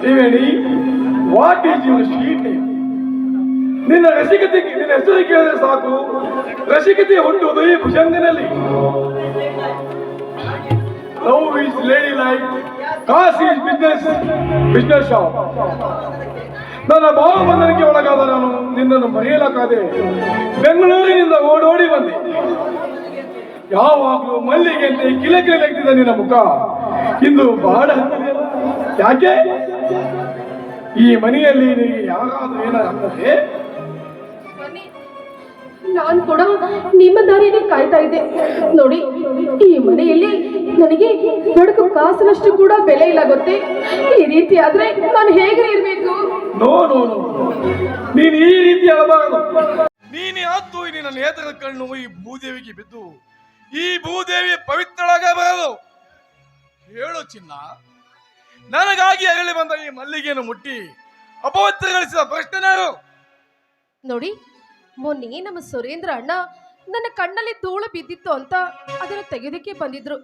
Triveni what is your sweet name ನಿನ್ನ ರಸಿಕತೆ ನಿನ್ನ ಹೆಸರು ಕೇಳಿದ್ರೆ ಸಾಕು. ರಸಿಕತೆ ಹುಟ್ಟುವುದು ಈ ಭುಜಂಗನಲ್ಲಿ. Love is lady life cause is business business shop. ನನ್ನ ಭಾವಬಂಧನಕ್ಕೆ ಒಳಗಾದ ನಾನು ನಿನ್ನನ್ನು ಮರೆಯಲಾಕಾದೆ ಬೆಂಗಳೂರಿನಿಂದ ಓಡೋಡಿ ಬಂದೆ. ಯಾವಾಗಲೂ ಮಲ್ಲಿಗೆಯಂತೆ ಕಿಲಕಿಲ ನೆಗ್ದಿದ್ದ ನಿನ್ನ ಮುಖ. ಇಂದು ಬಾಡ ಯಾಕೆ? ಈ ಮನೆಯಲ್ಲಿ ನಿನಗೆ ಯಾರಾದ್ರೂ ಏನಾಗ್ತದೆ. ನಾನ್ ಕೂಡ ನಿಮ್ಮ ದಾರಿನೇ ಕಾಯ್ತಾ ಇದ್ದೆ. ನೋಡಿ ಈ ಮನೆಯಲ್ಲಿ ನನಗೆ ಬಡಕು ಕಾಸಿನಷ್ಟು ಕೂಡ ಬೆಲೆ ಇಲ್ಲ ಗೊತ್ತೇ? ಈ ರೀತಿ ಆದ್ರೆ ನಾನು ಹೇಗೆ ಇರ್ಬೇಕು? ನೋ ನೋ ನೋ ನೀನು ಈ ರೀತಿ ಆಗಬಾರದು. ನೀನೇ ಹತ್ತು ನಿನ್ನ ನೇತ್ರದ ಕಣ್ಣು ಈ ಭೂದೇವಿಗೆ ಬಿದ್ದು ಈ ಭೂದೇವಿ ಪವಿತ್ರಳಾಗಬಾರದು. ಹೇಳು ಚಿನ್ನ ನನಗಾಗಿ ಅರಳಿ ಬಂದ ಈ ಮಲ್ಲಿಗೆಯನ್ನು ಮುಟ್ಟಿ ಅಪವಿತ್ರಗೊಳಿಸಿದ ಪ್ರಶ್ನೆ ನೋಡಿ ಮೊನ್ನೆ ನಮ್ಮ ಸುರೇಂದ್ರ ಅಣ್ಣ ನನ್ನ ಕಣ್ಣಲ್ಲಿ ಧೂಳು ಬಿದ್ದಿತ್ತು ಅಂತ ಅದನ್ನು ತೆಗೆದಕ್ಕೆ ಬಂದಿದ್ರು.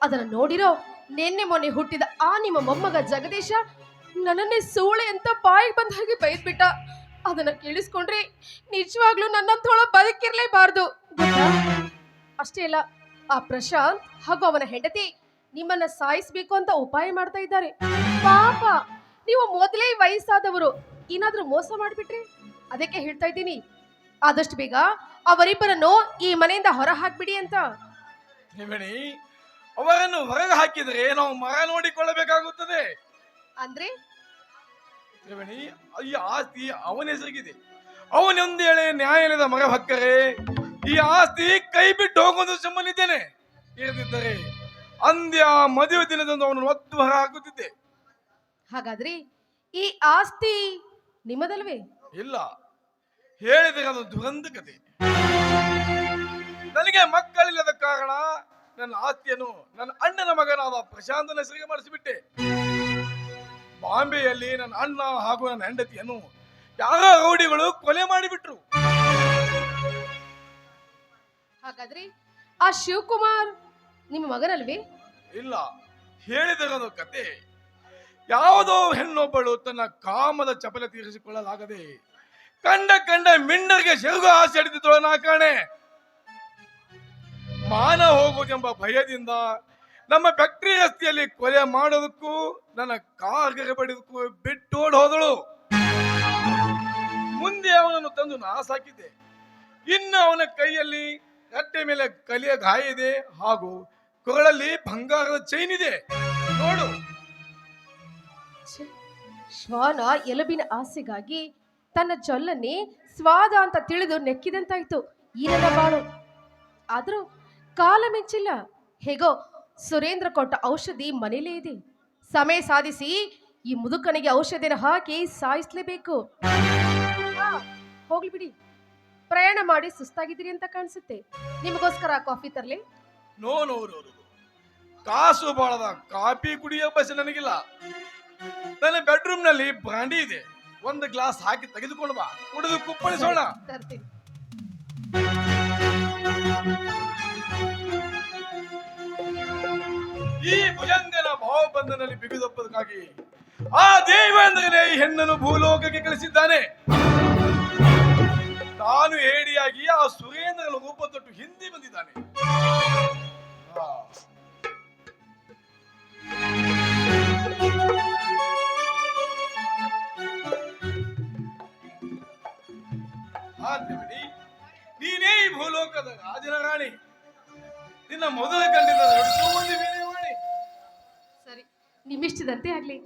ಅದನ್ನ ನೋಡಿರೋ ನಿನ್ನೆ ಮೊನ್ನೆ ಹುಟ್ಟಿದ ಆ ನಿಮ್ಮ ಮೊಮ್ಮಗ ಜಗದೀಶ ನನ್ನನ್ನೇ ಸೂಳೆ ಅಂತ ಬಾಯಿಗೆ ಬಂದ ಹಾಗೆ ಬೈದ್ಬಿಟ್ಟ. ಅದನ್ನ ಕೇಳಿಸ್ಕೊಂಡ್ರಿ ನಿಜವಾಗ್ಲೂ ನನ್ನಂತೋಳ ಬದುಕಿರ್ಲೇಬಾರ್ದು? ಅಷ್ಟೇ ಅಲ್ಲ, ಆ ಪ್ರಶಾಂತ್ ಹಾಗೂ ಅವನ ಹೆಂಡತಿ ನಿಮ್ಮನ್ನ ಸಾಯಿಸ್ಬೇಕು ಅಂತ ಉಪಾಯ ಮಾಡ್ತಾ ಇದ್ದಾರೆ. ಪಾಪ, ನೀವು ಮೊದಲೇ ವಯಸ್ಸಾದವರು. ಏನಾದ್ರೂ ಮೋಸ ಮಾಡ್ಬಿಟ್ರಿ? ಅದಕ್ಕೆ ಹೇಳ್ತಾ ಇದ್ದೀನಿ ಆದಷ್ಟು ಬೇಗ ಅವರಿಬ್ಬರನ್ನು ಈ ಮನೆಯಿಂದ ಹೊರ ಹಾಕ್ಬಿಡಿ ಅಂತ. ತ್ರಿವೇಣಿ ಅವರನ್ನು ಹೊರಗೆ ಹಾಕಿದರೆ ನಾವು ಮರ ನೋಡಿಕೊಳ್ಳಬೇಕಾಗುತ್ತದೆ. ಅಂದ್ರೆ? ತ್ರಿವೇಣಿ ಈ ಆಸ್ತಿ ಅವನ ಹೆಸರಿಗಿದೆ. ಅವನೊಂದೇಳೆ ನ್ಯಾಯಾಲಯದ ಮರ ಹಕ್ಕರೆ ಈ ಆಸ್ತಿ ಕೈ ಬಿಟ್ಟು ಹೋಗುವುದು ಸಂಬಂಧಿದ್ದೇನೆ ಇರದಿದ್ದರೆ ಅಂದ್ಯ ಮದುವೆ ದಿನದಂದು ಅವನು ಒತ್ತು ಹೊರ ಹಾಕುತ್ತಿದ್ದೆ ಹಾಗಾದ್ರೆ ಈ ಆಸ್ತಿ ನಿಮ್ಮದಲ್ವೇ? ಇಲ್ಲ. ಹೇಳಿದರೆ ಅದು ದುರಂತ ಕತೆ. ನನಗೆ ಮಕ್ಕಳಿಲ್ಲದ ಕಾರಣ ನನ್ನ ಆಸ್ತಿಯನ್ನು ನನ್ನ ಅಣ್ಣನ ಮಗನಾದ ಪ್ರಶಾಂತನ ಹೆಸರಿಗೆ ಮಾಡಿಸಿಬಿಟ್ಟೆ ಬಾಂಬೆಯಲ್ಲಿ ನನ್ನ ಅಣ್ಣ ಹಾಗೂ ನನ್ನ ಹೆಂಡತಿಯನ್ನು ಯಾರ ರೌಡಿಗಳು ಕೊಲೆ ಮಾಡಿಬಿಟ್ರು. ಹಾಗಾದ್ರೆ ಆ ಶಿವಕುಮಾರ್ ನಿಮ್ಮ ಮಗನಲ್ವೇ? ಇಲ್ಲ ಹೇಳಿದಿರೋದು ಕತೆ. ಯಾವುದೋ ಹೆಣ್ಣೊಬ್ಬಳು ತನ್ನ ಕಾಮದ ಚಪಲ ತೀರಿಸಿಕೊಳ್ಳಲಾಗದೆ ಕಂಡ ಕಂಡ ಮಿಂಡರ್ಗೆ ಸೆರಗು ಆಸೆ ಹಿಡಿದಿದ್ದಳು ನಾ ಕಾಣೆ. ಮಾನ ಹೋಗುವುದೆಂಬ ಭಯದಿಂದ ನಮ್ಮ ಫ್ಯಾಕ್ಟರಿ ರಸ್ತೆಯಲ್ಲಿ ಕೊಲೆ ಮಾಡೋದಕ್ಕೂ, ನನ್ನ ಕಾರ್ಗೆ ಬಡಿದಕ್ಕೂ ಬಿಟ್ಟೋಡ್ ಹೋದಳು. ಮುಂದೆ ಅವನನ್ನು ತಂದು ನಾ ಸಾಕಿದ್ದೆ ಇನ್ನು ಅವನ ಕೈಯಲ್ಲಿ ರಟ್ಟೆ ಮೇಲೆ ಕಲಿಯ ಗಾಯ ಇದೆ ಹಾಗೂ ಕೊರಳಲ್ಲಿ ಬಂಗಾರದ ಚೈನ್ ಇದೆ. ನೋಡು. ಶ್ವಾನ ಎಲುಬಿನ ಆಸೆಗಾಗಿ ತನ್ನ ಜೊಲ್ಲನ್ನೇ ಸ್ವಾದ ಅಂತ ತಿಳಿದು ನೆಕ್ಕಿದಂತಾಯ್ತು. ಈ ಬಾಳು. ಆದರೂ ಕಾಲ ಮೆಚ್ಚಿಲ್ಲ ಹೇಗೋ ಸುರೇಂದ್ರ ಕೊಟ್ಟ ಔಷಧಿ ಮನೇಲೇ ಇದೆ. ಸಮಯ ಸಾಧಿಸಿ ಈ ಮುದುಕನಿಗೆ ಔಷಧಿನ ಹಾಕಿ ಸಾಯಿಸ್ಲೇಬೇಕು. ಹೋಗ್ಲಿ ಬಿಡಿ. ಪ್ರಯಾಣ ಮಾಡಿ ಸುಸ್ತಾಗಿದ್ದೀರಿ ಅಂತ ಕಾಣಿಸುತ್ತೆ. ನಿಮಗೋಸ್ಕರ ಕಾಫಿ ತರ್ಲಿ. No no no. ಕಾಸು ಬಾಳದ. ಕಾಫಿ ಕುಡಿಯೋ ಬಸ್ ನನಗಿಲ್ಲ. ನನ್ನ ಬೆಡ್ರೂಮ್ನಲ್ಲಿ ಬ್ರಾಂಡಿ ಇದೆ. ಒಂದು ಗ್ಲಾಸ್ ಹಾಕಿ ತೆಗೆದುಕೊಂಡು ಬಾ. ಕುಡಿದು ಕುಪ್ಪಳಿಸೋಣ. ಈ ಭುಜಂಗನ ಭಾವಬಂಧನಲ್ಲಿ ಬಿಗಿದೊಪ್ಪದಕ್ಕಾಗಿ ಆ ದೇವೇಂದ್ರನೇ ಈ ಹೆಣ್ಣನ್ನು ಭೂಲೋಕಕ್ಕೆ ಕಳಿಸಿದ್ದಾನೆ. ತಾನು ಹೇಡಿಯಾಗಿ ಆ ಸುರೇಂದ್ರನ ರೂಪ ತೊಟ್ಟು ಹಿಂದಿ ಬಂದಿದ್ದಾನೆ. ನೀನೇ ಈ ಭೂಲೋಕದ ರಾಜನ ರಾಣಿ. ನಿನ್ನ ಮೊದಲ ಕಂಡಿದ್ದ ಒಂದು ಸರಿ ನಿಮ್ಮಿಷ್ಟದಂತೆ ಆಗ್ಲಿ.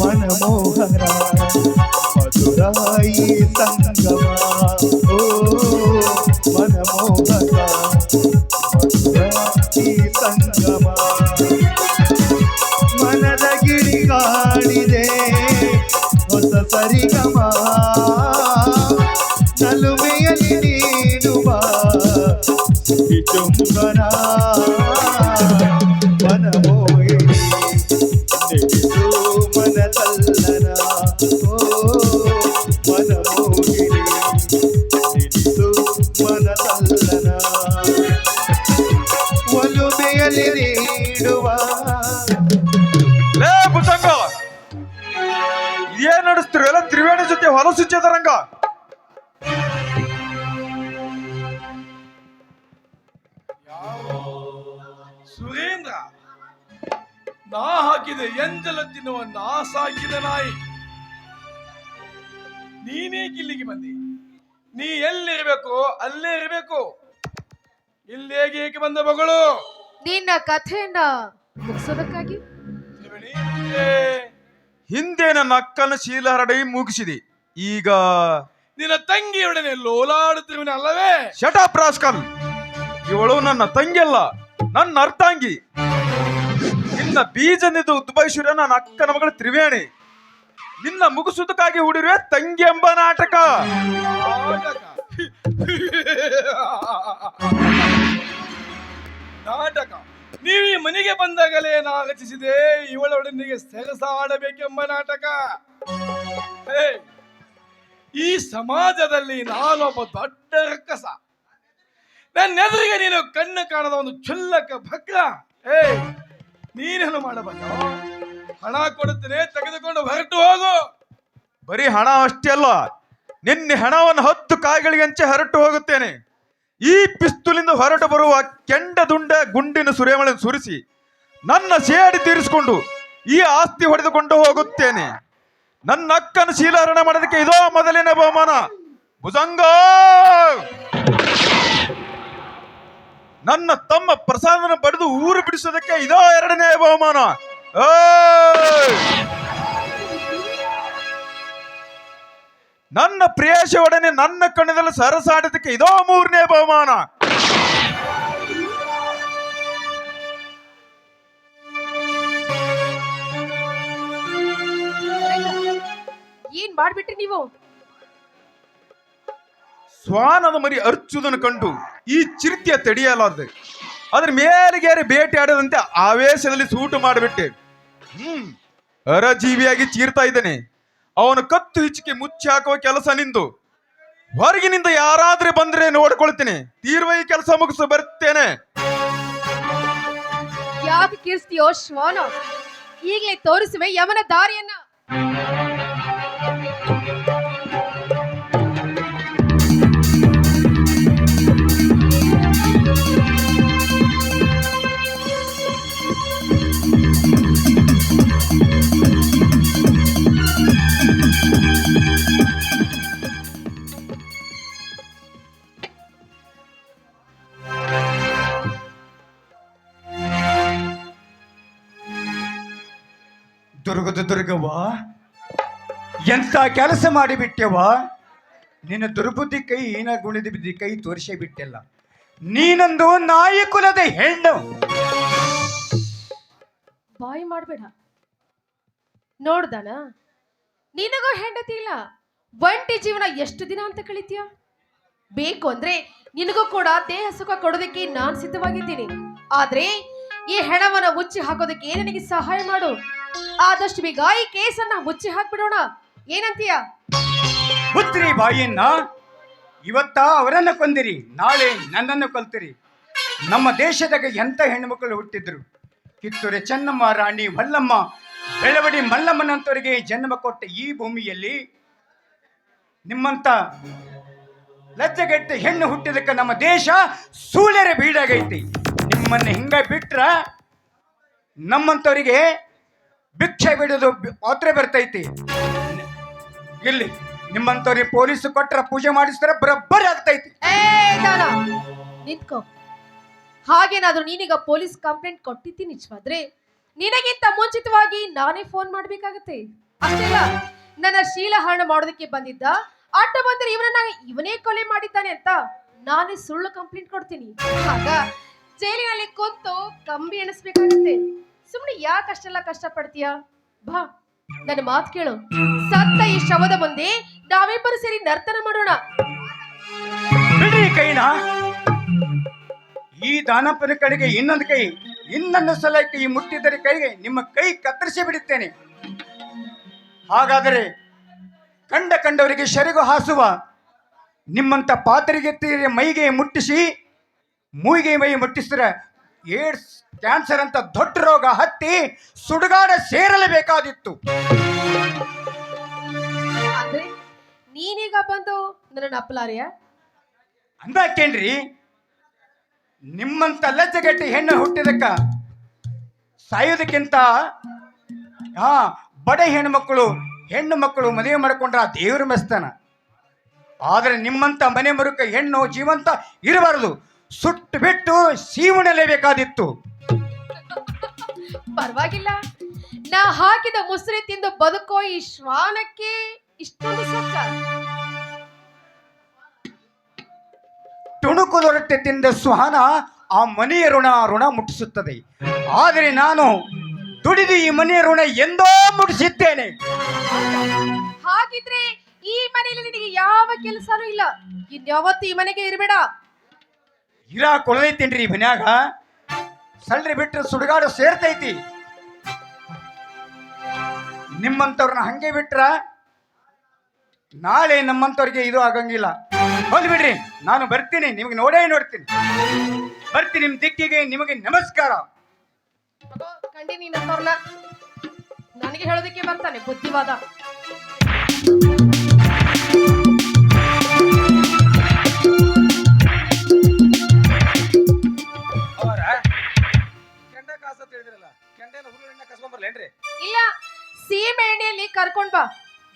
ಮನಮೋಹರ ಮಧುರಾಯಿ Oh, oh, oh. ಸುರೇಂದ್ರ ನಾ ಹಾಕಿದ ಎಂಜಲ ತಿನ್ನುವ ನಾ ಸಾಕಿದ ನಾಯಿ. ನೀನೇ ಇಲ್ಲಿಗೆ ಬಂದಿ? ನೀ ಎಲ್ಲಿರ್ಬೇಕು? ಅಲ್ಲೇ ಇರಬೇಕು. ಇಲ್ಲೇಗೆ ಏಕೆ ಬಂದ ಮಗಳು? ನಿನ್ನ ಕಥೆಯನ್ನ ಮುಗಿಸೋದಕ್ಕಾಗಿ? ತ್ರಿವೇಣಿ, ಏ, ಹಿಂದೆ ನನ್ನ ಅಕ್ಕನ ಶೀಲ ಹರಡಿ ಮುಗಿಸಿದೆ. ಈಗ ನಿನ್ನ ತಂಗಿಯೊಡನೆ ಲೋಲಾಡುತ್ತಿರುವ ಅಲ್ಲವೇ? ಶಟಪ್ ರಾಸ್ಕಲ್ ಇವಳು ನನ್ನ ತಂಗಿಯಲ್ಲ, ನನ್ನ ಅರ್ಥಾಂಗಿ. ನಿನ್ನ ಬೀಜನಿದು ಉದ್ಭವಿಸಿರೋ ನನ್ನ ಅಕ್ಕನ ಮಗಳು ತ್ರಿವೇಣಿ. ನಿನ್ನ ಮುಗಿಸುವುದಕ್ಕಾಗಿ ಹುಡಿರುವೆ ತಂಗಿ ಎಂಬ ನಾಟಕ. ನಾಟಕ. ನೀವು ಈ ಮನೆಗೆ ಬಂದಾಗಲೇ ನಾ ರಚಿಸಿದೆ ಸೆಲಸ ಆಡಬೇಕೆಂಬ ನಾಟಕ. ಈ ಸಮಾಜದಲ್ಲಿ ನಾನೊಬ್ಬ ದೊಡ್ಡ ರಕ್ಕಸ. ನನ್ನ ಎದುರಿಗೆ ನೀನು ಕಣ್ಣು ಕಾಣದ ಒಂದು ಚುಲ್ಲಕ ಭಕ್ರ ಏ ನೀನೇನು ಮಾಡಬಲ್ಲ ಹಣ ಕೊಡುತ್ತೇನೆ, ತೆಗೆದುಕೊಂಡು ಹೊರಟು ಹೋಗು. ಬರೀ ಹಣ ಅಷ್ಟೇ ಅಲ್ಲ, ನಿನ್ನೆ ಹಣವನ್ನು ಹತ್ತು ಕಾಯಿಗಳಿಗಂಚೆ ಹೊರಟು ಹೋಗುತ್ತೇನೆ. ಈ ಪಿಸ್ತುಲಿಂದ ಹೊರಟು ಬರುವ ಕೆಂಡ ದುಂಡ ಗುಂಡಿನ ಸುರೇಮಳೆ ಸುರಿಸಿ ನನ್ನ ಸೇಡಿ ತೀರಿಸಿಕೊಂಡು ಈ ಆಸ್ತಿ ಹೊಡೆದುಕೊಂಡು ಹೋಗುತ್ತೇನೆ. ನನ್ನ ಅಕ್ಕನ ಶೀಲಾರಣ ಮಾಡೋದಕ್ಕೆ ಇದೋ ಮೊದಲಿನ ಬಹುಮಾನ. ಭುಜಂಗ! ನನ್ನ ತಮ್ಮ ಪ್ರಸಾದನ ಪಡೆದು ಊರು ಬಿಡಿಸೋದಕ್ಕೆ ಇದೋ ಎರಡನೇ ಬಹುಮಾನ. ನನ್ನ ಪ್ರಿಯೇಶ ಒಡನೆ ನನ್ನ ಕಣ್ಣದಲ್ಲಿ ಸರಸಾಡೋದಕ್ಕೆ ಇದೋ ಮೂರನೇ ಬಹುಮಾನ. ಏನ್ ಮಾಡ್ಬಿಟ್ರಿ ನೀವು? ಶ್ವಾನದ ಮರಿ ಅರ್ಚುದನ್ನು ಕಂಡು ಈ ಚಿರತೆಯ ತಡೆಯಲಾರದೆ. ಅದ್ರ ಮೇಲಿಗೇರಿ ಬೇಟೆ ಆಡದಂತೆ ಆವೇಶದಲ್ಲಿ ಸೂಟು ಮಾಡಿಬಿಟ್ಟೆ. ಹ್ಮ್, ಅರಜೀವಿಯಾಗಿ ಚೀರ್ತಾ ಇದ್ದಾನೆ. ಅವನ ಕತ್ತು ಹಿಚ್ಚಿಕೆ ಮುಚ್ಚಿ ಹಾಕುವ ಕೆಲಸ ನಿಂದು. ಹೊರಗಿನಿಂದ ಯಾರಾದ್ರೆ ಬಂದ್ರೆ ನೋಡ್ಕೊಳ್ತೇನೆ. ತೀರ್ವ ಈ ಕೆಲಸ ಮುಗಿಸು, ಬರ್ತೇನೆ. ಯಾಕೆ ಕೀರ್ಸ್ತಿಯೋ ಶ್ವಾನ? ಈಗಲೇ ತೋರಿಸುವೆ ಯಮನ ದಾರಿಯನ್ನ. ಕೆಲಸ ಮಾಡಿಬಿಟ್ಟೆವ ನಿನ್ನ ದುರ್ಬುದ್ಧಿ ಕೈ ಏನ ಗುಣದ ಬಿದ್ದಿ, ಕೈ ತೋರಿಸೇ ಬಿಟ್ಟೆಲ್ಲ. ನೀನೊಂದು ನಾಯಕುಲದ ಹೆಣ್ಣು. ಬಾಯಿ ಮಾಡಬೇಡ. ನೋಡ್ದನ ನಿನಗೂ ಹೆಂಡತಿ ಇಲ್ಲ. ಒಂಟಿ ಜೀವನ ಎಷ್ಟು ದಿನ ಅಂತ ಕಳಿತೀಯ? ಬೇಕು ಅಂದ್ರೆ ನಿನಗೂ ಕೂಡ ದೇಹ ಸುಖ ಕೊಡೋದಕ್ಕೆ ನಾನ್ ಸಿದ್ಧವಾಗಿದ್ದೀನಿ. ಆದ್ರೆ ಈ ಹೆಣವನ್ನ ಮುಚ್ಚಿ ಹಾಕೋದಕ್ಕೆ ನನಗೆ ಸಹಾಯ ಮಾಡು. ಆದಷ್ಟು ಬೇಗ ಈ ಕೇಸನ್ನ ಮುಚ್ಚಿ ಹಾಕ್ಬಿಡೋಣ. ಏನಂತೀಯ? ಪುತ್ರಿ ಬಾಯಿಯನ್ನ ಇವತ್ತ ಅವರನ್ನ ಕೊಂದಿರಿ, ನಾಳೆ ನನ್ನನ್ನು ಕೊಲ್ತಿರಿ. ನಮ್ಮ ದೇಶದಾಗ ಎಂತ ಹೆಣ್ಮಕ್ಳು ಹುಟ್ಟಿದ್ರು? ಕಿತ್ತೂರು ಚೆನ್ನಮ್ಮ, ರಾಣಿ ಮಲ್ಲಮ್ಮ, ಬೆಳವಡಿ ಮಲ್ಲಮ್ಮನಂತವರಿಗೆ ಜನ್ಮ ಕೊಟ್ಟ ಈ ಭೂಮಿಯಲ್ಲಿ ನಿಮ್ಮಂತ ಲಜ್ಜೆಗೆಟ್ಟ ಹೆಣ್ಣು ಹುಟ್ಟಿದಕ್ಕೆ ನಮ್ಮ ದೇಶ ಸೂಳೆರ ಬೀಡಾಗೈತಿ. ನಿಮ್ಮನ್ನ ಹಿಂಗ ಬಿಟ್ರ ನಮ್ಮಂತವರಿಗೆ ಭಿಕ್ಷೆ ಬಿಡೋದು ಪಾತ್ರೆ ಬರ್ತೈತಿ. ಇಲ್ಲಿ ನಿಮ್ಮಂತವ್ರಿಗೆ ಪೊಲೀಸ್ ಕೊಟ್ರ ಪೂಜೆ ಮಾಡಿಸ್ತಾರೆ, ಬರಬ್ಬರಿ ಆಗ್ತೈತಿ. ಏ ದಾನ ನಿಂತ್ಕೋ. ಹಾಗೇನಾದ್ರೂ ನೀನೀಗ ಪೊಲೀಸ್ ಕಂಪ್ಲೇಂಟ್ ಕೊಟ್ಟಿದ್ದಿ ನಿಜವಾದ್ರೆ? ನಿನಗಿಂತ ಮುಂಚಿತವಾಗಿ ನಾನೇ ಫೋನ್ ಮಾಡ್ಬೇಕಾಗತ್ತೆ? ಅಷ್ಟೇ ನನ್ನ ಶೀಲಹರಣ ಮಾಡೋದಕ್ಕೆ ಬಂದಿದ್ದ? ಅಡ್ಡ ಬಂದ್ರೆ ಇವನನ್ನ ಇವನೇ ಕೊಲೆ ಮಾಡಿದ್ದಾನೆ ಅಂತ ನಾನೇ ಸುಳ್ಳು ಕಂಪ್ಲೇಂಟ್ ಕೊಡ್ತೀನಿ. ಆಗ ಜೈಲಿನಲ್ಲಿ ಕೂತು ಕಂಬಿ ಎಣಿಸ್ಬೇಕಾಗತ್ತೆ. ಸುಮ್ಮನೆ ಯಾಕೆ ಅಷ್ಟೆಲ್ಲ ಕಷ್ಟ ಪಡ್ತೀಯ ಬಾ. ನನ್ನ ಮಾತು ಕೇಳು. ಸತ್ತ ಈ ಶವದ ಮುಂದೆ ನಾವಿಬ್ಬರು ಸೇರಿ ನರ್ತನ ಮಾಡೋಣ. ಬಿಡ್ರಿ ಕೈನಾ. ಈ ದಾನಪ್ಪನ ಕಡೆಗೆ ಇನ್ನೊಂದು ಕೈ, ಇನ್ನೊಂದು ಸಲ ಕೈ ಮುಟ್ಟಿದರೆ ಕೈಗೆ ನಿಮ್ಮ ಕೈ ಕತ್ತರಿಸಿ ಬಿಡುತ್ತೇನೆ. ಹಾಗಾದರೆ ಕಂಡ ಕಂಡವರಿಗೆ ಶರಿಗು ಹಾಸುವ, ನಿಮ್ಮಂತ ಪಾತ್ರೆಗೆ ತೀರಿ ಮೈಗೆ ಮುಟ್ಟಿಸಿ ಮೂಯಿಗೆ ಮೈ ಮುಟ್ಟಿಸಿದ್ರೆ ಏಡ್ಸ್ ಕ್ಯಾನ್ಸರ್ ಅಂತ ದೊಡ್ಡ ರೋಗ ಹತ್ತಿ ಸುಡುಗಾಡ ಸೇರಲೇಬೇಕಾದಿತ್ತು. ಅಂದ್ರೆ ನೀನೀಗ ಬಂದು ನನ್ನ ಅಪ್ಪಲಾರಿಯ? ಅಂದಾಕೇನ್ರಿ ನಿಮ್ಮಂತ ಲಜ್ಜೆಗಟ್ಟಿ ಹೆಣ್ಣು ಹುಟ್ಟಿದಕ್ಕ ಸಾಯೋದಕ್ಕಿಂತ ಹಾ ಬಡ ಹೆಣ್ಮಕ್ಳು ಹೆಣ್ಣು ಮಕ್ಕಳು ಮದುವೆ ಮಾಡಿಕೊಂಡ್ರ ದೇವ್ರ ಮೆಸ್ತಾನ. ಆದರೆ ನಿಮ್ಮಂತ ಮನೆ ಮರುಕ ಹೆಣ್ಣು ಜೀವಂತ ಇರಬಾರದು. ಸುಟ್ಟು ಬಿಟ್ಟು ಸೀಮಣಲೇಬೇಕಾದಿತ್ತು ಪರವಾಗಿಲ್ಲ. ನಾ ಹಾಕಿದ ಮುಸ್ರಿ ತಿಂದು ಬದುಕೋ ಈ ಶ್ವಾನಕ್ಕೆ ಇಷ್ಟೊಂದು ಸುಖ ತುಣುಕುದೊರಟೆ ತಿಂದ ಸ್ವಾನ ಆ ಮನೆಯ ಋಣ ಋಣ ಮುಟ್ಟಿಸುತ್ತದೆ. ಆದರೆ ನಾನು ದುಡಿದು ಈ ಮನೆಯ ಋಣ ಎಂದೋ ಮುಟ್ಟಿಸಿದ್ದೇನೆ. ಹಾಗಿದ್ರೆ ಈ ಮನೆಯಲ್ಲಿ ನಿನಗೆ ಯಾವ ಕೆಲಸನೂ ಇಲ್ಲ. ಇನ್ಯಾವತ್ತು ಈ ಮನೆಗೆ ಇರಬೇಡ. ಇರಾ ಕೊಳದೈತೇನ್ರಿ ಮನ್ಯಾಗ? ಸಲ್ರಿ ಬಿಟ್ಟರೆ ಸುಡುಗಾಡು ಸೇರ್ತೈತಿ. ನಿಮ್ಮಂತವ್ರನ್ನ ಹಂಗೆ ಬಿಟ್ರ ನಾಳೆ ನಮ್ಮಂತವ್ರಿಗೆ ಇದು ಆಗಂಗಿಲ್ಲ. ಬಂದು ಬಿಡ್ರಿ, ನಾನು ಬರ್ತೀನಿ, ನಿಮಗೆ ನೋಡೇ ನೋಡ್ತೀನಿ. ಬರ್ತೀನಿ ನಿಮ್ಮ ದಿಕ್ಕಿಗೆ, ನಿಮಗೆ ನಮಸ್ಕಾರ. ನನಗೆ ಹೇಳೋದಕ್ಕೆ ಬರ್ತಾನೆ ಬುದ್ಧಿವಾದ.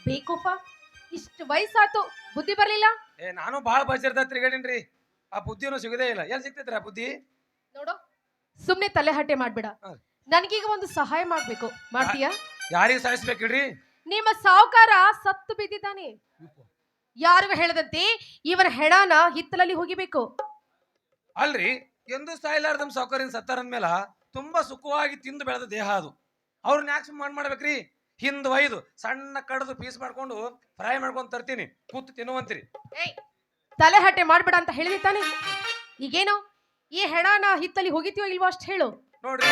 ಬಾ ಬೇಕುಪ್ಪ ಇಷ್ಟು ವಯಸ್ಸಾತು ಬುದ್ಧಿ ಬರ್ಲಿಲ್ಲ? ಏ ನಾನು ಭಾಳ ಬಜರ್ದ ತಿರುಗಾಡಿನ್ರಿ. ಆ ಬುದ್ಧಿನೂ ಸಿಗದೇ ಇಲ್ಲ. ಎಲ್ಲಿ ಸಿಗ್ತೈತ್ರಿ ಆ ಬುದ್ಧಿ? ನೋಡು ಸುಮ್ನೆ ತಲೆ ಹಟ್ಟೆ ಮಾಡ್ಬೇಡ. ಹಾ. ನನಗೀಗ ಒಂದು ಸಹಾಯ ಮಾಡ್ಬೇಕು. ಮಾಡ್ತೀಯಾ? ಯಾರಿಗೆ ಸಾಯಿಸ್ಬೇಕಿಡ್ರಿ? ನಿಮ್ಮ ಸಾವುಕಾರ ಸತ್ತು ಬಿದ್ದಿದ್ದಾನೆ. ಯಾರಿಗೂ ಹೇಳದಂತೆ ಇವರ ಹೆಣನ ಹಿತ್ತಲಲ್ಲಿ ಹೋಗಿಬೇಕು. ಅಲ್ರಿ ಎಂದು ಸಾಯ್ಲಾರ್ದಮ್ ನಮ್ಮ ಸತ್ತಾರ ಅಂದ್ಮೇಲೆ ತುಂಬಾ ಸುಖವಾಗಿ ತಿಂದು ಬೆಳೆದ ದೇಹ ಅದು. ಅವ್ರನ್ನ ಯಾಕೆ ಸುಮ್ಮನೆ ಮಾಡ್ಬೇಕ್ರಿ? ಹಿಂದ್ ಒಯ್ದು ಸಣ್ಣ ಕಡ್ದು ಪೀಸ್ ಮಾಡ್ಕೊಂಡು ಫ್ರೈ ಮಾಡ್ಕೊಂಡು ತರ್ತೀನಿ. ಕೂತು ತಿನ್ನುವಂತ್ರಿ. ಏಯ್ ತಲೆ ಹಟ್ಟೆ ಮಾಡ್ಬೇಡ ಅಂತ ಹೇಳಿದೆ ತಾನೆ? ಈಗೇನು? ಈ ಹೆಣನ ಹಿತ್ತಲ್ಲಿ ಹೋಗಿತೀವೋ ಇಲ್ವೋ ಅಷ್ಟು ಹೇಳು. ನೋಡ್ರಿ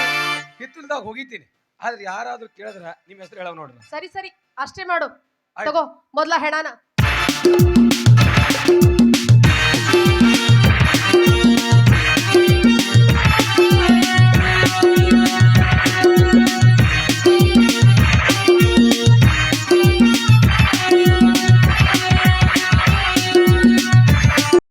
ಹಿತ್ತಲ್ದಾಗ ಹೋಗಿತೀನಿ ಆದ್ರೆ ಯಾರಾದ್ರೂ ಕೇಳಿದ್ರ ನಿಮ್ಮ ಹೆಸರು ಹೇಳವ್ ನೋಡ್ರಿ. ಸರಿ ಸರಿ ಅಷ್ಟೇ ಮಾಡು. ಆಯ್ತು. ತಗೋ ಮೊದ್ಲ ಹೆಣನ.